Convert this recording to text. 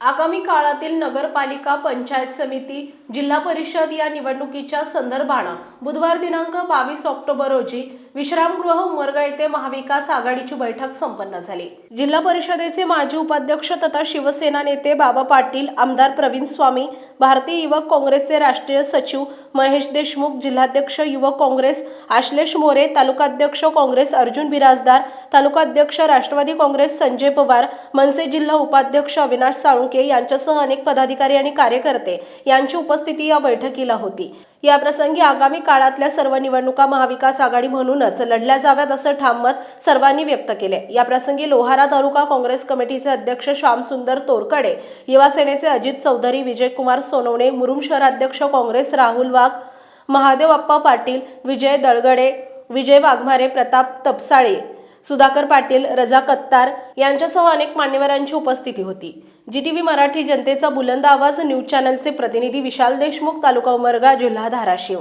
आगामी काळातील नगरपालिका पंचायत समिती जिल्हा परिषद या निवडणुकीच्या संदर्भानं बुधवार दिनांक बावीस ऑक्टोबर रोजी विश्रामगृह उमरगा येथे महाविकास आघाडीची बैठक संपन्न झाली. जिल्हा परिषदेचे माजी उपाध्यक्ष तथा शिवसेना नेते बाबा पाटील आमदार प्रवीण स्वामी भारतीय युवक काँग्रेसचे राष्ट्रीय सचिव महेश देशमुख जिल्हाध्यक्ष युवक काँग्रेस आश्लेष मोरे तालुकाध्यक्ष काँग्रेस अर्जुन बिराजदार तालुकाध्यक्ष राष्ट्रवादी काँग्रेस संजय पवार मनसे जिल्हा उपाध्यक्ष अविनाश साळुंके यांच्यासह अनेक पदाधिकारी आणि कार्यकर्ते यांची उपस्थिती या बैठकीला होती. या प्रसंगी आगामी काळातल्या सर्व निवडणुका महाविकास आघाडी म्हणूनच लढल्या जाव्यात असं ठाम मत सर्वांनी व्यक्त केले या प्रसंगी लोहारा तालुका काँग्रेस कमिटीचे अध्यक्ष श्यामसुंदर तोरकडे युवा सेनेचे अजित चौधरी विजयकुमार सोनवणे मुरुम शहराध्यक्ष काँग्रेस राहुल वाघ महादेव अप्पा पाटील विजय दळगडे विजय वाघमारे प्रताप तपसाळे सुधाकर पाटील रजा कत्तार यांच्यासह अनेक मान्यवरांची उपस्थिती होती. जी टी व्ही मराठी जनतेचा बुलंद आवाज न्यूज चॅनलचे प्रतिनिधी विशाल देशमुख तालुका उमरगा जिल्हा धाराशिव.